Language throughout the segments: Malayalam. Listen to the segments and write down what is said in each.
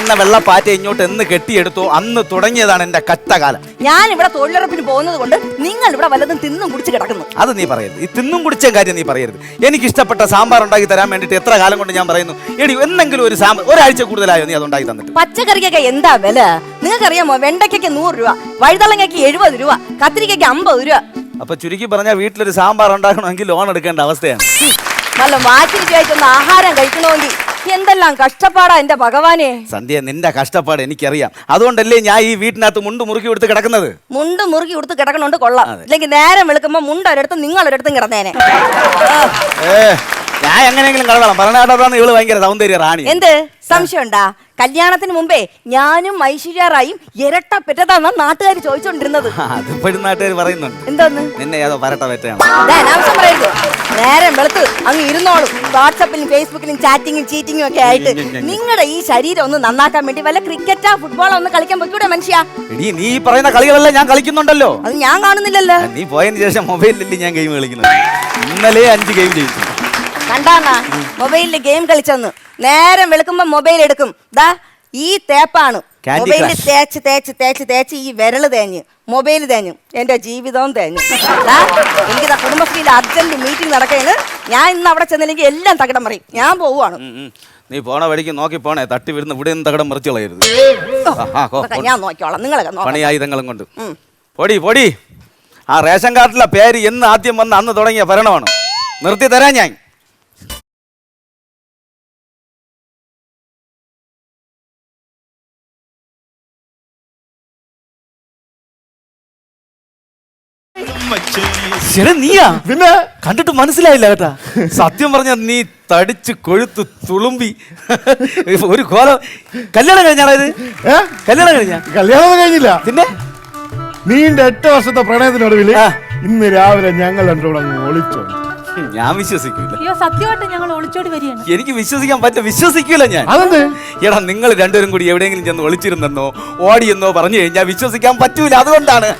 എന്ന വെള്ളപ്പാറ്റ ഇങ്ങോട്ട് എന്ന് കെട്ടിയെടുത്തോ. അന്ന് തുടങ്ങിയതാണ് എന്റെ കറ്റകാലം ഞാൻ ഇവിടെ തൊഴിലുറപ്പിന് പോകുന്നത് കൊണ്ട് നിങ്ങൾ ഇവിടെ വല്ലതും തിന്നും കുടിച്ച് കിടക്കുന്നു. അത് നീ പറയരുത്. ഈ തിന്നും കുടിച്ച കാര്യം നീ പറയരുത്. എനിക്ക് ഇഷ്ടപ്പെട്ട സാമ്പാർ ഉണ്ടാക്കി തരാൻ വേണ്ടിട്ട് എത്ര കാലം കൊണ്ട് ഞാൻ പറയുന്നു എടി എന്തെങ്കിലും ഒരു സാമ്പാർ ഒരാഴ്ച കൂടുതലായോ നീ അത് ഉണ്ടാക്കി തന്നിട്ട്? പച്ചക്കറിക്കൊക്കെ എന്താ വില? നിങ്ങൾക്കറിയാമോ വെണ്ടയ്ക്കൊക്കെ നൂറ് രൂപ വഴുതളങ്ങയ്ക്ക് എഴുപത് രൂപ കത്തിരിക്കയ്ക്ക് അമ്പത് രൂപ. അപ്പൊ ചുരുക്കി പറഞ്ഞാൽ വീട്ടിലൊരു സാമ്പാർ ഉണ്ടാക്കണമെങ്കിൽ ലോൺ എടുക്കേണ്ട അവസ്ഥയാണ്. നല്ല മാറ്റി ആഹാരം കഴിക്കണമെങ്കിൽ എന്തെല്ലാം കഷ്ടപ്പാടാ എന്റെ ഭഗവാനെ? സന്ധ്യ നിന്റെ കഷ്ടപ്പാട് എനിക്കറിയാം. അതുകൊണ്ടല്ലേ ഞാൻ ഈ വീട്ടിനകത്ത് മുണ്ട് മുറുക്കി കൊടുത്ത് കിടക്കുന്നത്? മുണ്ട് മുറുക്കി കൊടുത്ത് കിടക്കണോണ്ട് കൊള്ളാം. അല്ലെങ്കിൽ നേരം വെളുക്കുമ്പോ മുണ്ട് ഒരിടത്തും നിങ്ങൾ ഒരിടത്തും കിടന്നേനെ ഞാൻ എങ്ങനെയെങ്കിലും കളവണം പറഞ്ഞാട്ടാണ് ഇവൾ ഭയങ്കര സൗന്ദര്യ റാണി എന്ത്? സംശയമുണ്ടാ? കല്യാണത്തിന് മുമ്പേ ഞാനും ഐശ്വര്യറായും ഇരട്ട പെറ്റതാണ് നാട്ടുകാർ ചോദിച്ചോണ്ടിരുന്നത്. അതിപ്പോഴും നാട്ടുകാർ പറയുന്നുണ്ട്. എന്തോന്ന്? നിന്നെ ഏതോ പരട്ട പറ്റാണ് ദേ, അനാവശ്യം പറയരുത്. നേരം വെളുത്ത് അങ്ങ് ഇരുന്നോളും. വാട്സപ്പിലും ഫേസ്ബുക്കിലും ചാറ്റിങ്ങും ചീറ്റിങ്ങും ഒക്കെ ആയിട്ട് നിങ്ങളുടെ ഈ ശരീരം ഒന്ന് നന്നാക്കാൻ വേണ്ടി വല്ല ക്രിക്കറ്റാ ഫുട്ബോളോ ഒന്ന് കളിക്കാൻ പറ്റൂടെ മനുഷ്യാ? എടി നീ പറയുന്ന കളികളെല്ലാം ഞാൻ കളിക്കുന്നുണ്ടല്ലോ. അത് ഞാൻ കാണുന്നില്ലല്ലോ. നീ പോയതിനു ശേഷം മൊബൈലിൽ ഞാൻ ഗെയിം കളിക്കുന്നു ഇന്നലെ അഞ്ച് ഗെയിം ജയിച്ചു. കണ്ടാന്നാ? മൊബൈലിൽ ഗെയിം കളിച്ചെന്ന്. നേരം വെളുക്കുമ്പോ മൊബൈൽ എടുക്കും. ദാ ഈ തേപ്പാണ്. Candy മൊബൈലിൽ Crush. തേച്ച് തേച്ച് തേച്ച് തേച്ച് ഈ വിരൽ തേഞ്ഞ് മൊബൈൽ തേഞ്ഞു എന്റെ ജീവിതവും തേഞ്ഞു. ദാ, എനിക്കിതാ കുടുംബശ്രീയിൽ അർജന്റ് മീറ്റിംഗ് നടക്കുകയാണ് ഞാൻ ഇന്ന് അവിടെ ചെന്നില്ലെങ്കിൽ എല്ലാം തകിടം പറയും ഞാൻ പോവുകയാണ് ഉം, ഉം. നീ പോണ വഴിക്ക് നോക്കി പോണേ. തട്ടി വിടുന്ന ഇവിടെ നിന്ന് തകടം മറിച്ച് കളയരുത്. ആ, ആ, കോ, അതൊക്കെ ഞാൻ നോക്കിയോളാം നിങ്ങളൊക്കെ നോക്കാം പണിയായുധങ്ങളും കൊണ്ട്. ഉം. പൊടി പൊടി. ആ റേഷൻ കാർഡിലെ പേര് എന്ന് ആദ്യം വന്ന് അന്ന് തുടങ്ങിയ ഭരണമാണ്. നിർത്തി തരാൻ ഞാൻ. ശരി നീയാ? പിന്നെ? കണ്ടിട്ട് മനസ്സിലായില്ല കേട്ടാ. സത്യം പറഞ്ഞ നീ തടിച്ച് കൊഴുത്ത് തുളുമ്പി. ഒരു കോലം. കല്യാണം കഴിഞ്ഞാണോ ഇത്? കല്യാണം കഴിഞ്ഞ? കല്യാണം കഴിഞ്ഞില്ല. പിന്നെ? നീണ്ട എട്ട് വർഷത്തെ പ്രണയത്തിനൊടുവിൽ ഇന്ന് രാവിലെ ഞങ്ങൾ രണ്ടുകൂടെ അങ്ങ് ഒളിച്ചോ ഹും, ഞാൻ വിശ്വസിക്കൂല. അയ്യോ സത്യമായിട്ട് ഞങ്ങൾ ഒളിച്ചോടി വരികയാണ്. എനിക്ക് വിശ്വസിക്കാൻ പറ്റില്ല വിശ്വസിക്കൂല ഞാൻ. അതെന്ത്? എടാ നിങ്ങൾ രണ്ടുപേരും കൂടി എവിടെയെങ്കിലും ചെന്ന് ഒളിച്ചിരുന്നെന്നോ ഓടിയെന്നോ പറഞ്ഞു കഴിഞ്ഞാൽ വിശ്വസിക്കാൻ പറ്റൂല. അതുകൊണ്ടാണ്.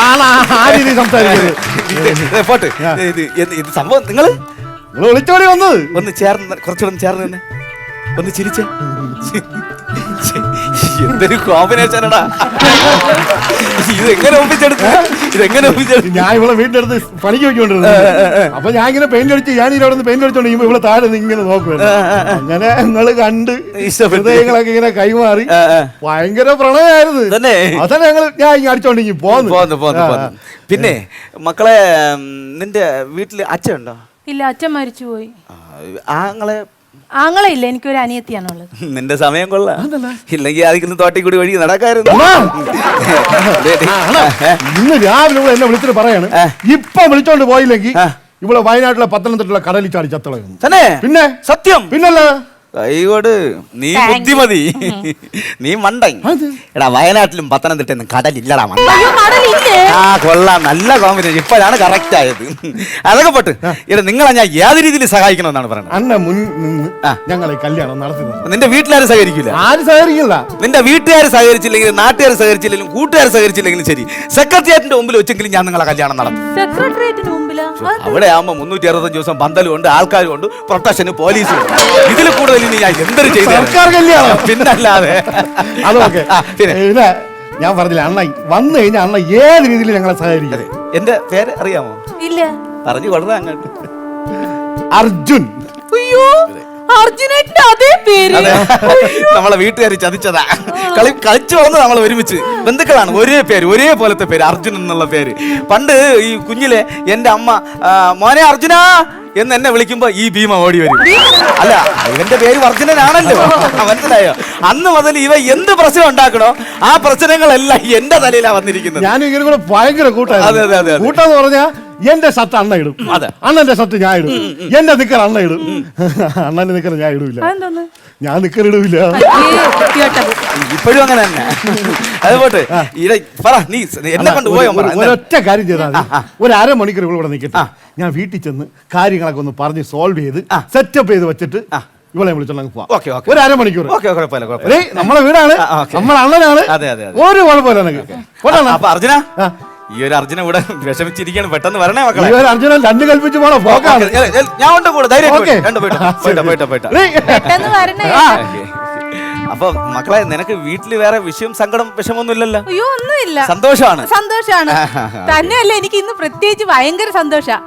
ആണാ ആ രീതി ഇത് പോട്ട്. ഇത് ഇത് ഇത് സംഭവം നിങ്ങൾ നിങ്ങൾ ഒളിച്ചോടി വന്നത്. ഒന്ന് ചേർന്ന് കുറച്ചുകൂടെ ചേർന്ന് തന്നെ. ഒന്ന് ചിരിച്ചേ. എന്തൊരു കോമ്പിനേഷനടാ ഇത് എങ്ങനെ ഒപ്പിച്ചെടുത്തു ഇത് എങ്ങനെ ഞാൻ ഇവിടെ വീടിന്റെ അടുത്ത് പണിക്ക് വെക്കൊണ്ടിരുന്നു അപ്പൊ ഞാൻ ഇങ്ങനെ പെയിന്റ് അടിച്ച് ഞാൻ ഇവിടെ നിന്ന് പെയിന്റ് അടിച്ചോണ്ട് ഇവിടെ താഴെ ഇങ്ങനെ നോക്കുവായിരുന്നു. അങ്ങനെ നിങ്ങൾ കണ്ട്. ഹൃദയങ്ങളൊക്കെ ഇങ്ങനെ കൈമാറി. ഭയങ്കര പ്രണയമായിരുന്നു തന്നെ? അതന്നെ ഞങ്ങൾ ഞാൻ ഇങ്ങനെ അടിച്ചോണ്ടെങ്കിൽ പോന്നു. പോന്നു പോന്നു പോന്നു. പിന്നെ മക്കളെ നിന്റെ വീട്ടിൽ അച്ഛൻ ഉണ്ടോ ഇല്ല അച്ഛൻ മരിച്ചു പോയി ആങ്ങളെ ഇല്ല എനിക്കൊരു അനിയത്തിയാണുള്ളത്. നിന്റെ സമയം കൊള്ളാം. ഇല്ലെങ്കിൽ അതിൽ തോട്ടി കൂടി വഴി നടക്കായിരുന്നു. ഇന്ന് രാവിലെ ഇവിടെ എന്നെ വിളിച്ചിട്ട് പറയാണ്. ഇപ്പൊ വിളിച്ചോണ്ട് പോയില്ലെങ്കിൽ. ഇവിടെ വയനാട്ടിലെ പത്തനംതിട്ടുള്ള കടലിൽ ചാടി ചത്തളയുന്നു. പിന്നെ? സത്യം? പിന്നല്ല. കൈകോട് നീ ബുദ്ധിമതി. നീ മണ്ടൻ. എടാ വയനാട്ടിലും പത്തനംതിട്ട കടലില്ലടാ മണ്ട ആ കൊള്ളാം. നല്ല കോമ്പിനേഷൻ ഇപ്പോഴാണ് കറക്റ്റ് ആയത്. അതൊക്കെ പോട്ട്. എടാ നിങ്ങളെ ഞാൻ ഏത് രീതിയിൽ സഹായിക്കണമെന്നാണ് പറയുന്നത് അന്ന മുൻ ഞങ്ങളെ കല്യാണം നടത്തുന്നത് നിന്റെ വീട്ടിലാരും സഹകരിക്കില്ല ആര് സഹകരിക്കില്ല? നിന്റെ വീട്ടുകാർ സഹകരിച്ചില്ലെങ്കിൽ നാട്ടുകാർ സഹകരിച്ചില്ലെങ്കിലും കൂട്ടുകാർ സഹകരിച്ചില്ലെങ്കിലും ശരി. സെക്രട്ടേറിയറ്റിന്റെ മുമ്പിൽ വെച്ചെങ്കിലും ഞാൻ നിങ്ങളെ കല്യാണം നടത്തും. സെക്രട്ടേറിയറ്റിന് മുമ്പിലാ? അവിടെ ആവുമ്പോ മുന്നൂറ്റി അറുപത്തഞ്ച് ദിവസം പന്തലും ഉണ്ട് ആൾക്കാരും ഉണ്ട് പ്രൊട്ടക്ഷന് പോലീസും ഉണ്ട് ഇതിൽ കൂടുതൽ ഇനി ഞാൻ എന്തൊരു ചെയ്തു? സർക്കാർ കല്യാണം. പിന്നല്ലാതെ. അതൊക്കെ ആ, പിന്നെ. പിന്നെ ഞാൻ പറഞ്ഞില്ല അണ്ണ വന്നു കഴിഞ്ഞാൽ അണ്ണ ഏത് രീതിയിൽ ഞങ്ങളെ സഹകരിക്കും? എന്റെ പേര് അറിയാമോ? ഇല്ല. പറഞ്ഞു കൊള്ളാം അങ്ങോട്ട്. അർജുൻ. അയ്യോ അതേ. പേര്. അതെ. നമ്മളെ വീട്ടുകാർ ചതിച്ചതാ. കളി കളിച്ചു വന്ന് നമ്മൾ ഒരുമിച്ച്. ബന്ധുക്കളാണ് ഒരേ പേര് ഒരേ പോലത്തെ പേര് അർജുൻ എന്നുള്ള പേര്. പണ്ട് ഈ കുഞ്ഞിലെ എന്റെ അമ്മ മോനെ അർജുന എന്ന് എന്നെ വിളിക്കുമ്പോ ഈ ഭീമ ഓടി വരും. അല്ല ഇവന്റെ പേര് അർജുനനാണല്ലോ മനസ്സിലായോ? അന്ന് മുതൽ ഇവ എന്ത് പ്രശ്നം ഉണ്ടാക്കണോ ആ പ്രശ്നങ്ങളെല്ലാം എന്റെ തലയിലാണ് വന്നിരിക്കുന്നത്. ഞാനും ഇങ്ങനെ കൂടെ ഭയങ്കര അതെ, അതെ, അതെ, അതെ. കൂട്ടാന്ന് പറഞ്ഞാ എന്റെ ഷർട്ട് അണ്ണ ഇടും. അതെ. അണ്ണന്റെ ഷർട്ട് ഞാൻ ഇടും. എന്റെ നിക്കർ അണ്ണ ഇടും. അണ്ണന്റെ നിക്കർ ഞാൻ ഇടൂല. ഞാൻ നിക്കർ ഇടൂല. ഇപ്പോഴും അങ്ങനെ തന്നെ. അത് പോട്ടെ. ഇട പറ നീ എന്നെ കൊണ്ട് പോയോ? പറ ഒരു- ഒരൊറ്റ കാര്യം ചെയ്താൽ മതി. ഒരു അരമണിക്കൂർ ഇവിടെ നിൽക്കട്ടെ ഞാൻ വീട്ടിൽ ചെന്ന് കാര്യങ്ങളൊക്കെ ഒന്ന് പറഞ്ഞ് സോൾവ് ചെയ്ത് സെറ്റപ്പ് ചെയ്ത് വെച്ചിട്ട് ഇവളെ വിളിച്ചോണ്ട് പോവാം. Okay, okay. ഒരു അരമണിക്കൂർ. നമ്മളെ വീടാണ്. നമ്മളെ അണ്ണനാണ്. അതെ, അതെ, അതെ. ഒരു കുഴപ്പമില്ല അർജുന. ഈ ഒരു അർജുന ഇവിടെ വിഷമിച്ചിരിക്കാണ് പെട്ടെന്ന് വരണേ മക്കളെ. ഈ ഒരു അർജുനൻ രണ്ട് കൽപ്പിച്ച് പോണ? പോക്കാണ്. ഞാൻ- ഉണ്ട് കൂടെ ധൈര്യം പോയിട്ട്. പോയിട്ട്. പോയിട്ട് പോയിട്ട് പെട്ടെന്ന് വരണേ. ആ. അപ്പൊ മക്കളെ നിനക്ക് വീട്ടിൽ വേറെ വിഷയം സങ്കടം വിഷമൊന്നുമില്ലല്ലോ? അയ്യോ ഒന്നുമില്ല. സന്തോഷമാണ്. സന്തോഷമാണ് തന്നെയല്ല എനിക്ക് ഇന്ന് പ്രത്യേകിച്ച് ഭയങ്കര സന്തോഷാ.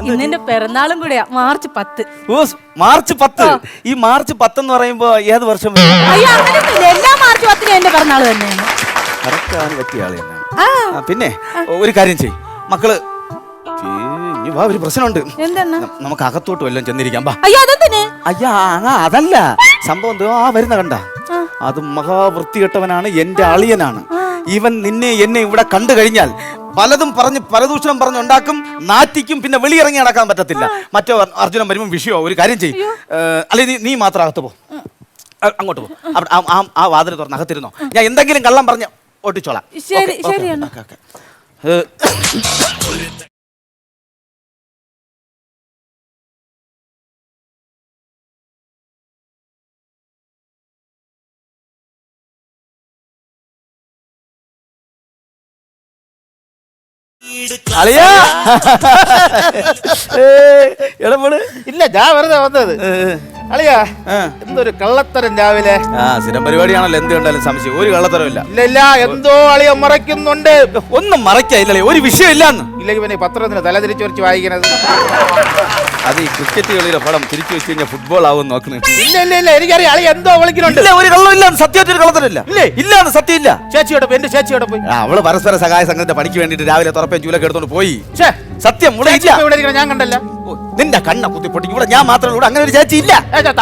ഇന്നെന്റെ പിറന്നാളും കൂടെയാ. മാർച്ച് പത്ത്. ഓ മാർച്ച് പത്ത്. ഈ മാർച്ച് പത്ത് എന്ന് പറയുമ്പോ ഏത് വർഷം അയ്യോ എല്ലാ മാർച്ച് പത്തിനും എന്റെ പിറന്നാൾ തന്നെയാണ്. പറ്റിയ ആൾ ആ. പിന്നെ ഒരു കാര്യം ചെയ് മക്കൾ ഛീ, ഇനി വാ ഒരു പ്രശ്നമുണ്ട്. എന്താണ് ന- നമുക്ക് അകത്തോട്ട് വല്ലതും ചെന്നിരിക്കാം അയ്യോ അതെന്തിന്? അയ്യാ ആ, അതല്ല. സംഭവം എന്തോ ആ വരുന്ന കണ്ട. അത് മഹാവൃത്തികെട്ടവനാണ് എന്റെ അളിയനാണ്. ഇവൻ നിന്നെ എന്നെ ഇവിടെ കണ്ടു കഴിഞ്ഞാൽ പലതും പറഞ്ഞ് പലദൂഷണം പറഞ്ഞ് ഉണ്ടാക്കും നാറ്റിക്കും പിന്നെ വെളിയിറങ്ങി നടക്കാൻ പറ്റത്തില്ല. മറ്റോ അർജുനൻ വരുമ്പോൾ വിഷയോ ഒരു കാര്യം ചെയ്യും. അല്ലെ നീ നീ മാത്രം അകത്ത് പോ. അ- അങ്ങോട്ട് പോ. അവിടെ ആ- ആ- ആ വാതിൽ തുറന്ന് അകത്തിരുന്നോ. ഞാൻ എന്തെങ്കിലും കള്ളം പറഞ്ഞ് ഒട്ടിച്ചോളാം ശരി, ശരിയാണ്. അളിയാ! ഏ, എടാ മോൾ. ഇല്ല ഞാൻ വെറുതെ വന്നത്. അളിയാ. എന്തൊരു കള്ളത്തരം രാവിലെ. ആ സ്ഥിരം പരിപാടിയാണല്ലോ എന്ത് കണ്ടാലും സംശയം. ഒരു കള്ളത്തരമില്ല ഇല്ല. എന്തോ അളിയ മറയ്ക്കുന്നുണ്ട്. ഒന്നും മറയ്ക്കില്ലല്ലേ ഒരു വിഷയമില്ലാന്ന്. ഇല്ലെങ്കിൽ പിന്നെ പത്രത്തിന് തല തിരിച്ചു വരച്ച് വായിക്കണത്. അത് ഈ ക്രിക്കറ്റ് കളിയിലെ പടം തിരിച്ചു വെച്ച് കഴിഞ്ഞാൽ ഫുട്ബോൾ ആവും നോക്കണേ. ഇല്ല ഇല്ല ഇല്ല എനിക്കറിയാം. അളി എന്തോ വിളിക്കുന്നുണ്ട്. ഇല്ല ഒരു കള്ളമില്ല സത്യമായിട്ട് ഒരു കള്ളത്തരമില്ല. ഇല്ലേ? ഇല്ലാന്ന് സത്യമില്ല. ചേച്ചിയോടെ എന്റെ ചേച്ചിയോടെ പോയി. അവൾ പരസ്പര സഹായ സംഘത്തിന്റെ പണിക്ക് വേണ്ടിട്ട് രാവിലെ തുറപ്പേ ചൂലൊക്കെ എടുത്തോണ്ട് പോയി. സത്യം ഇവിടെ ഇല്ല. ഇരിക്കണ ഞാൻ കണ്ടല്ല. നിന്റെ കണ്ണ കുത്തി പൊട്ടി. ഇവിടെ ഞാൻ മാത്രമേ ഇവിടെ അങ്ങനെ ഒരു ചേച്ചി ഇല്ല.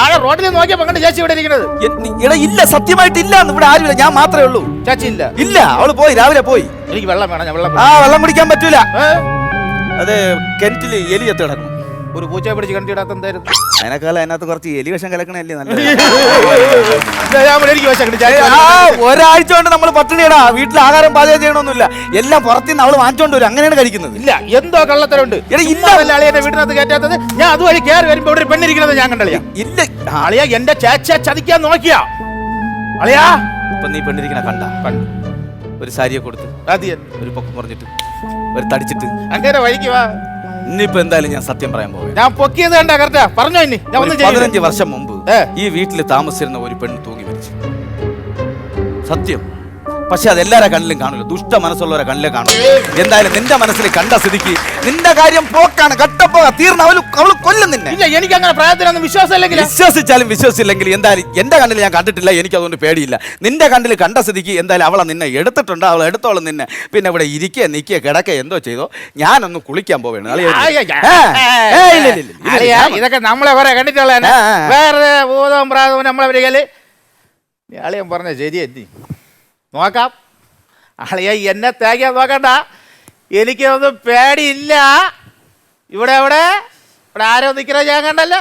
താഴെ റോഡിൽ നോക്കിയപ്പോ കണ്ട ചേച്ചി ഇവിടെ ഇരിക്കുന്നത് ഇല്ല സത്യമായിട്ട് ഇല്ല ഇവിടെ ആരുമില്ല. ഞാൻ മാത്രമേ ഉള്ളൂ. ചേച്ചി ഇല്ല. ഇല്ല അവൾ പോയി രാവിലെ പോയി. എനിക്ക് വെള്ളം വേണം ഞാൻ വെള്ളം ആ വെള്ളം കുടിക്കാൻ പറ്റൂല. അത് കിണറ്റിൽ എലി എത്തി കിടക്കണം ഒരു പൂച്ച പിടിച്ച് കണ്ടിടാത്ത എന്തായിരുന്നു? അതിനേക്കാളും അതിനകത്ത് കുറച്ച് എലി വിഷം കലക്കണല്ലേ നല്ല എനിക്ക് വശം ഒരാഴ്ച കൊണ്ട് നമ്മൾ പട്ടിണിയടാ. വീട്ടിൽ ആഹാരം പാചകം ചെയ്യണമെന്നില്ല എല്ലാം പുറത്തുനിന്ന് അവൾ വാങ്ങിച്ചോണ്ട് വരും. അങ്ങനെയാണ് കഴിക്കുന്നത്. ഇല്ല എന്തോ കള്ളത്തരമുണ്ട്. എന്റെ വീടിനകത്ത് കയറ്റാത്തത് ഞാൻ അതുവഴി കയറി വരുമ്പോ ഇവിടെ ഒരു പെണ്ണിരിക്കണത് ഞാൻ കണ്ടളിയ. ഇല്ല. ആളിയ എന്റെ ചേച്ച ചതിക്കാൻ നോക്കിയാ. അളിയാ. ഇപ്പൊ നീ പെണ്ണിരിക്കണ കണ്ട. കണ്ടു. ഒരു സാരിയെ കൊടുത്ത് ഒരു പൊക്കം പറഞ്ഞിട്ട് ഒരു തടിച്ചിട്ട്. അങ്ങനെ വഴിക്ക് വാ. ഇനിയിപ്പോ എന്തായാലും ഞാൻ സത്യം പറയാൻ പോകും ഞാൻ പൊക്കിയത് കണ്ട കറക്റ്റാ പറഞ്ഞോ ഇനി. ഞാൻ ഒന്നും ചെയ്യില്ല. പതിനഞ്ച് വർഷം മുമ്പ് ഏ. ഈ വീട്ടിൽ താമസിച്ചിരുന്ന ഒരു പെണ്ണ് തൂങ്ങി മരിച്ചു. സത്യം. പക്ഷെ അത് എല്ലാരെ കണ്ണിലും കാണില്ല ദുഷ്ട മനസ്സുള്ളവരെ കണ്ണിലും കാണും എന്തായാലും നിന്റെ മനസ്സിൽ കണ്ട സ്ഥിതിക്ക് നിന്റെ കാര്യം പോക്കാണ് കട്ടപ്പോ തീർന്ന അവൾ അവൾ കൊല്ലും നിന്നെ. ഇല്ല എനിക്ക് അങ്ങനെ പ്രായത്തിനൊന്നും വിശ്വാസമില്ലെങ്കിൽ വിശ്വസിച്ചാലും വിശ്വസിച്ചില്ലെങ്കിൽ എന്തായാലും എന്റെ കണ്ണിൽ ഞാൻ കണ്ടിട്ടില്ല എനിക്ക് അതുകൊണ്ട് പേടിയില്ല. നിന്റെ കണ്ണിൽ കണ്ട സ്ഥിതിക്ക് എന്തായാലും അവളെ നിന്നെ എടുത്തിട്ടുണ്ട് അവൾ എടുത്തോളും നിന്നെ. പിന്നെ ഇവിടെ ഇരിക്കുക നിൽക്കുക കിടക്ക എന്തോ ചെയ്തോ? ഞാനൊന്ന് കുളിക്കാൻ പോവേണ്. ഇതൊക്കെ നമ്മളെ ആ, ആ. വേറെ ഭൂതവും പ്രാതവും നമ്മളെ വരികൽ. ഞാളിയും പറഞ്ഞ ശരിയെത്തി നോക്കാം. അളിയ എന്നെ തേക്കാൻ നോക്കണ്ട. എനിക്കൊന്നും പേടിയില്ല. ഇവിടെ എവിടെ? ഇവിടെ ആരോ നിൽക്കണ ഞാൻ കണ്ടല്ലോ.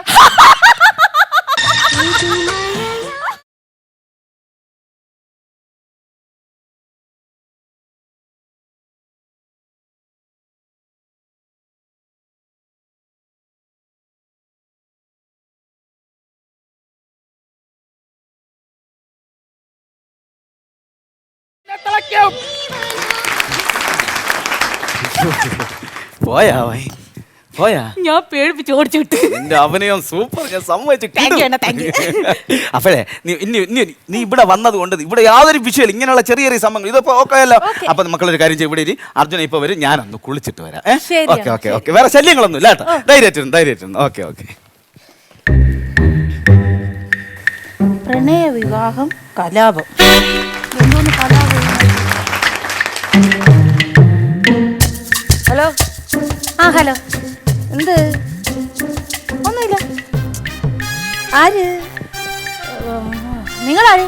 പോയാ വൈ. പോയാ? ഞാൻ പേടിപ്പിച്ച് ഓടിച്ചു വിട്ട് നിന്റെ അഭിനയം സൂപ്പർ ഞാൻ സമ്മതിച്ചു. Thank you, Anna, thank you. അപ്പോഴേ നീ ഇനി ഇനി നീ ഇവിടെ വന്നത് കൊണ്ട് ഇവിടെ യാതൊരു വിഷയമില്ല. ഇങ്ങനെയുള്ള ചെറിയ ചെറിയ സംഭവങ്ങൾ ഇതൊക്കെ ഓക്കെ അല്ലോ. അപ്പൊ മക്കളൊരു കാര്യം ചെയ്യും. ഇവിടെ ഇരി. അർജുന ഇപ്പൊ വരും. ഞാനൊന്ന് കുളിച്ചിട്ട് വരാം. ശരി, ഓക്കെ ഓക്കെ ഓക്കെ വേറെ ശല്യങ്ങളൊന്നും ഇല്ല കേട്ടോ. ധൈര്യമായിട്ടിരുന്നു ധൈര്യമായിട്ടിരുന്നു. ഓക്കെ ഓക്കെ പ്രണയ വിവാഹം കലാപം. എന്തോന്ന് കലാപം? ഹലോ? ആ ഹലോ. എന്ത്? ഒന്നുമില്ല. ആര്? നിങ്ങളാര്?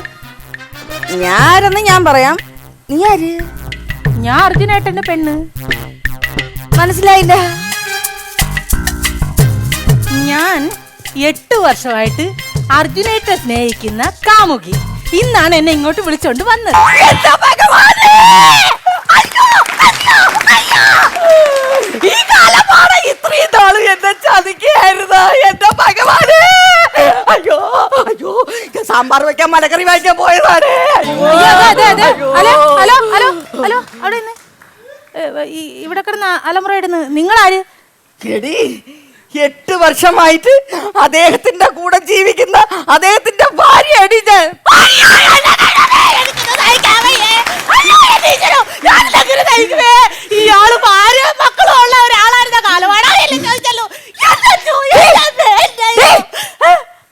ഞാരെന്ന് ഞാൻ പറയാം. നീ ആര്? ഞാൻ അർജുനായിട്ടെന്റെ പെണ്ണ്. മനസ്സിലായില്ല? ഞാൻ എട്ട് വർഷമായിട്ട് അർജുനായിട്ട് സ്നേഹിക്കുന്ന കാമുകി. ഇന്നാണ് എന്നെ ഇങ്ങോട്ട് വിളിച്ചോണ്ട് വന്നത് എന്റെ ഭഗവാനേ! അയ്യോ, അയ്യോ, അയ്യോ! ഈ കാലമാണ് ഇത്രയും നാൾ എന്നെ ചതിക്കായിരുന്നു എന്റെ ഭഗവാന്! അയ്യോ അയ്യോ ഞാൻ സാമ്പാർ വെക്കാൻ മലക്കറി വാങ്ങിക്കാൻ പോയതാണ്. ഹലോ ഹലോ ഹലോ ഹലോ അവിടെ നിന്ന് ഇവിടെ കിടന്ന് അലമുറ ഇടുന്ന്. നിങ്ങളാര്? എടി എട്ട് വർഷമായിട്ട് അദ്ദേഹത്തിന്റെ കൂടെ ജീവിക്കുന്ന അദ്ദേഹത്തിന്റെ ഭാര്യ ഞാൻ ഇയാൾ ഭാര്യ മക്കളും ഉള്ള ഒരാളായിരുന്ന കാലമാണ്? ചോദിച്ചല്ലോ.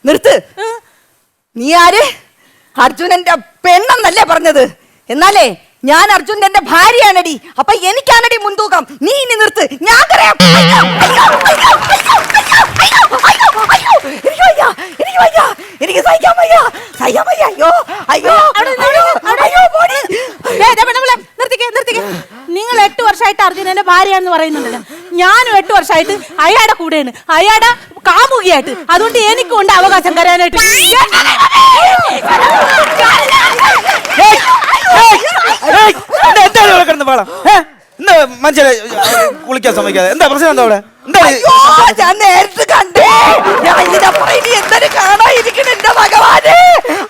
നിർത്ത്. നീ ആര്? അർജുനന്റെ പെണ്ണെന്നല്ലേ പറഞ്ഞത്. എന്നാലേ ഞാൻ അർജുനന്റെ ഭാര്യയാണടി. അപ്പൊ എനിക്കാണടി മുൻതൂക്കം. നീ ഇനി നിർത്ത്. ഞാൻ എനിക്ക് സഹിക്കാൻ വയ്യ, സഹിക്കാൻ വയ്യ, അയ്യോ, അയ്യോ, അയ്യോ, അയ്യോ, പോടി. നിർത്തിക്കേ നിർത്തിക്കേ. നിങ്ങൾ എട്ട് വർഷമായിട്ട് അർജുനന്റെ ഭാര്യയാണെന്ന് പറയുന്നുണ്ടല്ലോ. ഞാനും എട്ട് വർഷമായിട്ട് അയാടെ കൂടെയാണ്. അയാടെ കാമുകിയായിട്ട്. അതുകൊണ്ട് എനിക്കും ഉണ്ട് അവകാശം കരാനായിട്ട് ഏയ്, എന്താ എന്താണ് ഇവിടെ കിടന്ന് പാടാ മനുഷ്യരെ കുളിക്കാൻ സമ്മതിക്കാതെ. എന്താ പ്രശ്നം എന്താ അവിടെ? എന്താ ഞാൻ നേരിട്ട് കണ്ടേ. ഞാൻ ഇതിനപ്പുറം ഇനി എന്തൊരു കാണാതിരിക്കണ എന്റെ ഭഗവാനെ.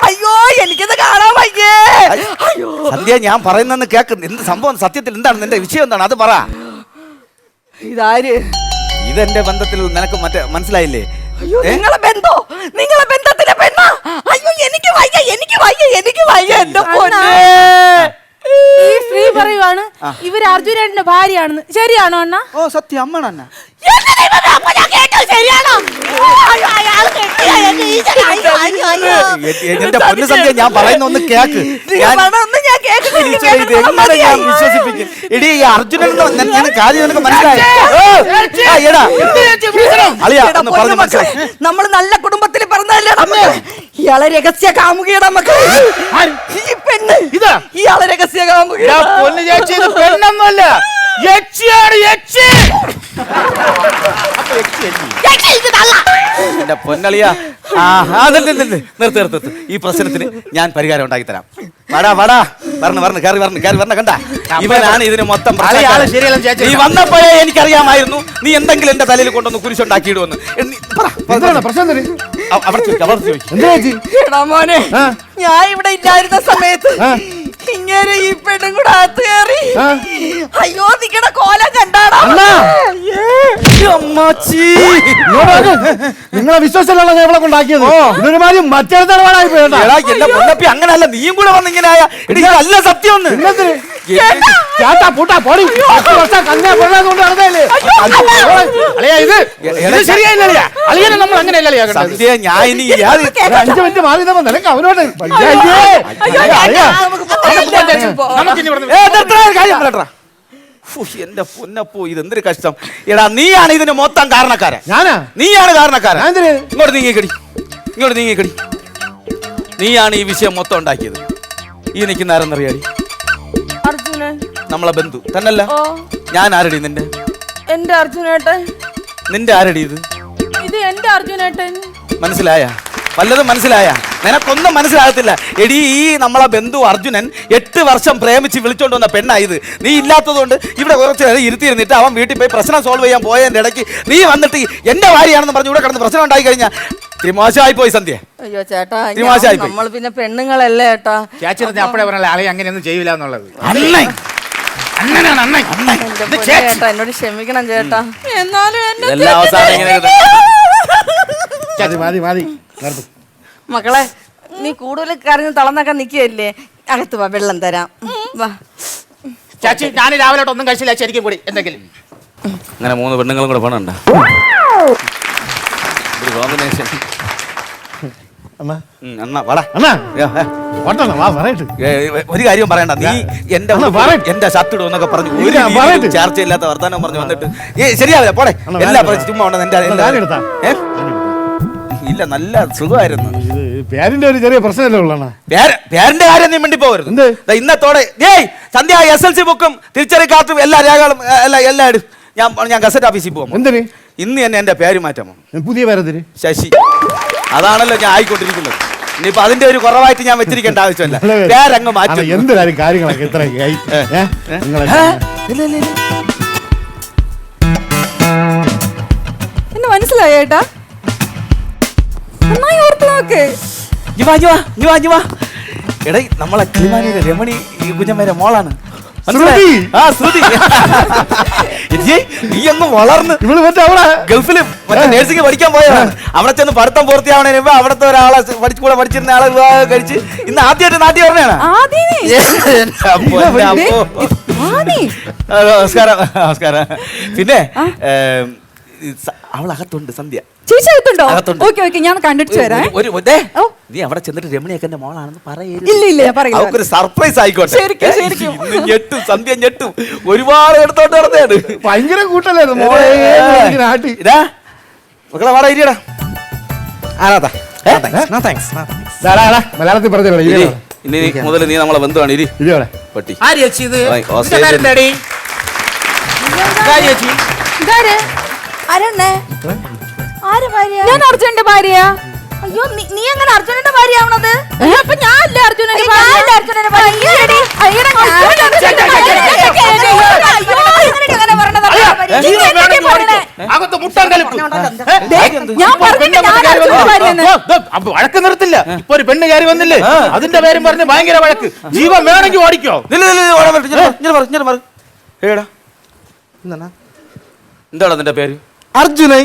അയ്യോ എനിക്കത് കാണാൻ വയ്യേ. അയ്യോ. സന്ധ്യ ഞാൻ പറയുന്നെന്ന് കേക്ക്. എന്ത് സംഭവം? സത്യത്തിൽ എന്താണ്? നിന്റെ വിഷയം എന്താണ്? അത് പറ. ഇതാര്? ഇതെന്റെ ബന്ധത്തിൽ നിനക്ക് മറ്റേ മനസ്സിലായില്ലേ? അയ്യോ നിങ്ങളെ ബന്ധോ? നിങ്ങളെ ബന്ധത്തിലെ പെണ്ണ? അയ്യോ എനിക്ക് വയ്യ എനിക്ക് വയ്യ എനിക്ക് വയ്യ എന്റെ പൊന്നേ. ഈ സ്ത്രീ പറയുവാണ് ഇവർ അർജുനന്റെ ഭാര്യയാണെന്ന്. ശരിയാണോ അണ്ണ? ഓ സത്യം അമ്മ അണ്ണ എന്റെ ഞാൻ പൊന്നു പറയുന്ന ഒന്ന് കേക്ക്. ഞാൻ എങ്ങനെ. വിശ്വസിപ്പിക്കും? എടി ഈ അർജുനൻ കാര്യം നിനക്ക് മനസ്സിലായി. നമ്മൾ നല്ല കുടുംബത്തിൽ പറഞ്ഞതല്ലേ ഇയാളെ രഹസ്യ കാമുകിയുടെ നമുക്ക് ഈ പെണ്ണ്? ഇയാളെ രഹസ്യ പൊന്നു ചേച്ചി ഇത് പെണ്ണൊന്നുമല്ല. യക്ഷിയാണ് യക്ഷി അപ്പൊ യക്ഷിയല്ലേ? എന്റെ പൊന്നളിയ. ആ ആ, നില്ല്, നില്ല്, നില്ല്. നിർത്ത് നിർത്ത് നിർത്ത്. ഈ പ്രശ്നത്തിന് ഞാൻ പരിഹാരം ഉണ്ടാക്കി തരാം. വടാ വടാ. വരണ വരണ കയറി വരണ കയറി വരണ കണ്ട. ഇവനാണ് ഇതിന് മൊത്തം. നീ വന്നപ്പോഴേ എനിക്കറിയാമായിരുന്നു. നീ എന്തെങ്കിലും എന്റെ തലയിൽ കൊണ്ടൊന്ന് കുരിശുണ്ടാക്കിയിടുവെന്ന്. ഞാൻ ഇവിടെ ഇല്ലായിരുന്ന സമയത്ത് ഇങ്ങനെ ഈ പെണ്ണും കൂടെ അകത്ത് കയറി. ആ? അയ്യോ നിങ്ങടെ കോലം കണ്ടാടാ അണ്ണാ! അമ്മാച്ചി. ഇങ്ങോട്ട് വരൂ. നിങ്ങളെ വിശ്വാസമല്ല ഞാൻ ഇവിടെ കൊണ്ടാക്കിയത്. ഇതൊരു മാതിരി മറ്റേ പോയി പോയതാ എടാ എന്റെ പൊന്നപ്പി അങ്ങനല്ല. നീയും കൂടെ വന്നിങ്ങനെ ആയ. എടി അല്ല സത്യം ഒന്ന് ഇത് ഇത് ഞാൻ ഇനി ഏത് അഞ്ച് മിനിറ്റ് മാറി നിനക്ക് അവനോട് എന്റെ പൊന്നപ്പോ ഇതെന്തൊരു കഷ്ടം. എടാ നീയാണ് ഇതിന് മൊത്തം കാരണക്കാരൻ. ഞാനാ? നീയാണ് കാരണക്കാരൻ? ഇങ്ങോട്ട് നീങ്ങിക്കടി. ഇങ്ങോട്ട് നീങ്ങിക്കടി. നീയാണ് ഈ വിഷയം മൊത്തം ഉണ്ടാക്കിയത്. ഈ നിൽക്കുന്ന ആരെന്നറിയാടി നമ്മളെ ബന്ധു. തന്നല്ല ഓ. ഞാൻ ആരടി നിന്റെ എന്റെ അർജുനേട്ടൻ. നിന്റെ ആരടി ഇത്? ഇത് എന്റെ അർജുനേട്ടൻ. മനസ്സിലായ? വല്ലതും മനസ്സിലായ? നിനക്കൊന്നും മനസ്സിലാകത്തില്ല. എടി ഈ നമ്മളെ ബന്ധു അർജുനൻ എട്ട് വർഷം പ്രേമിച്ച് വിളിച്ചോണ്ട് വന്ന പെണ്ണാ ഇത്. നീ ഇല്ലാത്തതുകൊണ്ട് ഇവിടെ കുറച്ച് നേരം ഇരുത്തിയിരുന്നിട്ട് അവൻ വീട്ടിൽ പോയി പ്രശ്നം സോൾവ് ചെയ്യാൻ പോയതിന്റെ ഇടയ്ക്ക് നീ വന്നിട്ട് എന്റെ ഭാര്യയാണെന്ന് പറഞ്ഞ് ഇവിടെ കിടന്ന് പ്രശ്നം ഉണ്ടായി കഴിഞ്ഞാൽ മോശമായി പോയി സന്ധ്യ. അയ്യോ ചേട്ടാ മാസായി നമ്മൾ പിന്നെ പെണ്ണുങ്ങളല്ലേ ചേട്ടാ ചേച്ചി അപ്പോഴേ അപ്പഴേ പറഞ്ഞ അളിയ അങ്ങനെയൊന്നും ചെയ്യില്ല എന്നുള്ളത്. അണ്ണൻ. അണ്ണനാണ് അണ്ണൻ. എന്റെ പൊന്നേ ചേട്ടാ എന്നോട് ക്ഷമിക്കണം ചേട്ടാ. എന്നാലും എന്നെ ഇതെല്ലാം അവസാനം ഇങ്ങനെ മതി മതി മതി. നിർത്ത്. മക്കളെ നീ കൂടുതൽ കരഞ്ഞ് തളർന്നൊക്കെ നിൽക്കുകയല്ലേ? അകത്ത് വാ വെള്ളം തരാം. വാ. ചേച്ചി ഞാൻ രാവിലെ ഒന്നും കഴിച്ചില്ല. ശരിക്കും കൂടി എന്തെങ്കിലും. അങ്ങനെ മൂന്ന് പെണ്ണുങ്ങളും കൂടെ പണുണ്ട ഒരു കോമ്പിനേഷൻ അണ്ണാ അണ്ണ വാടാ അണ്ണാ ഏ, ഏ. ഓട്ടണ്ണ വാ പറയട്ടെ ഏ, ഒരു കാര്യം പറയണ്ട. നീ എന്റെ. എന്റെ ഷർട്ട് ഇടുമെന്നൊക്കെ പറഞ്ഞു ഒരു. ചർച്ചയില്ലാത്ത വർത്താനം പറഞ്ഞു വന്നിട്ട്. ഏ ശരിയാവില്ല പോടെ. എല്ലാ ചുമ്മാ ഉണ്ടെന്ന് എന്റെ? ഇല്ല നല്ല സുഖമായിരുന്നു. പേരിന്റെ ഒരു ചെറിയ പ്രശ്നമല്ലേ ഉള്ളണ്ണ പേരിന്റെ കാര്യം നീ മിണ്ടി പോകരുത്. ഇന്നത്തോടെ ഏയ് സന്ധ്യ എസ് എൽ സി ബുക്കും തിരിച്ചറി കാർട്ടും എല്ലാ രേഖകളും എല്ലാം എല്ലാം ഞാൻ ഞാൻ ഗസറ്റ് ഓഫീസിൽ പോകും എന്തിന്? ഇന്ന് തന്നെ എന്റെ പേര് മാറ്റാമോ പുതിയ പേരെന്തിന്? ശശി. അതാണല്ലോ ഞാൻ ആയിക്കൊണ്ടിരിക്കുന്നത്. ഇനിയിപ്പോ അതിന്റെ ഒരു കുറവായിട്ട് ഞാൻ വെച്ചിരിക്കേണ്ട ആവശ്യമല്ല. പേരങ്ങ് മാറ്റി. എന്ത് കാര്യം കാര്യങ്ങളൊക്കെ ഇത്ര. എന്നെ മനസ്സിലായോ ഏട്ടാ? നന്നായി ഓർത്ത് നോക്ക്. എടേ നമ്മളെ കിളിമാനിയുടെ രമണി ഈ കുഞ്ഞമ്മേരെ മോളാണ്? ആ ശ്രുതി. നീ അങ്ങ് വളർന്ന്. ഇവൾ മറ്റേ അവിടെ. ഗൾഫിൽ മറ്റേ നേഴ്സിംഗ് പഠിക്കാൻ പോയതാണ്. അവിടെ ചെന്ന് പഠിത്തം പൂർത്തിയാവണേ അവിടുത്തെ ഒരാളെ പഠിച്ചു കൂടെ പഠിച്ചിരുന്ന ആളെ വിവാഹം കഴിച്ച് ഇന്ന് ആദ്യമായിട്ട് നാട്ടി പറഞ്ഞാണ് നമസ്കാരം നമസ്കാരം. പിന്നെ അവൾ അകത്തുണ്ട് സന്ധ്യ. ചേച്ചി അകത്തുണ്ടോ? അകത്തുണ്ട്. ഓക്കെ ഓക്കെ ഞാൻ കണ്ടിട്ട് വരാം. ഒരു ഒരു- ദേ, ഓ. നീ അവിടെ ചെന്നിട്ട് രമണിയൊക്കെ എന്റെ മോളാണെന്ന് പറയരുത്. ഇല്ല ഇല്ല ഞാൻ പറയില്ല. അവക്കൊരു സർപ്രൈസ് ആയിക്കോട്ടെ. ശരിക്കും, ഏ, ശരിക്കും. ഇന്ന് ഞെട്ടും സന്ധ്യ ഞെട്ടും. ഒരുപാട് എടുത്തോട്ട് നടന്നതാണ്. ഭയങ്കര കൂട്ടല്ലായിരുന്നു മോളെ ഇതാ. മക്കളെ വാടാ ഇരിയടാ. മലയാളത്തിൽ ഇനി ഇനി മുതൽ നീ നമ്മളെ ബന്ധുവാണ് ഇരി. ഇരിയോടെ പട്ടി. ചേച്ചി ഇത്? ഓയ്, ഇതിന്റെ പേരെന്താടി? ഇതാ ചേച്ചി ഇതാര്? ആരെണ്ണേ ആര് ഭാര്യ? ഞാൻ അർജുനന്റെ ഭാര്യ. അയ്യോ നീ എങ്ങനെ അർജുനന്റെ ഭാര്യ ആവണത്? അപ്പൊ ഞാൻ അല്ല അർജുനന്റെ ഞാനല്ലേ അർജുനന്റെ ഭാര്യ? അർജുനന്റെ ഭാര്യ. വഴക്ക് നിർത്തില്ല. ഇപ്പൊ ഒരു പെണ്ണ് കയറി വന്നില്ലേ? അതിന്റെ പേരും പറഞ്ഞ് ഭയങ്കര വഴക്ക്. ജീവൻ വേണമെങ്കിൽ ഓടിക്കോ. എന്താണ് അതിന്റെ എന്താടാ നിന്റെ പേര്? അർജുനൈ.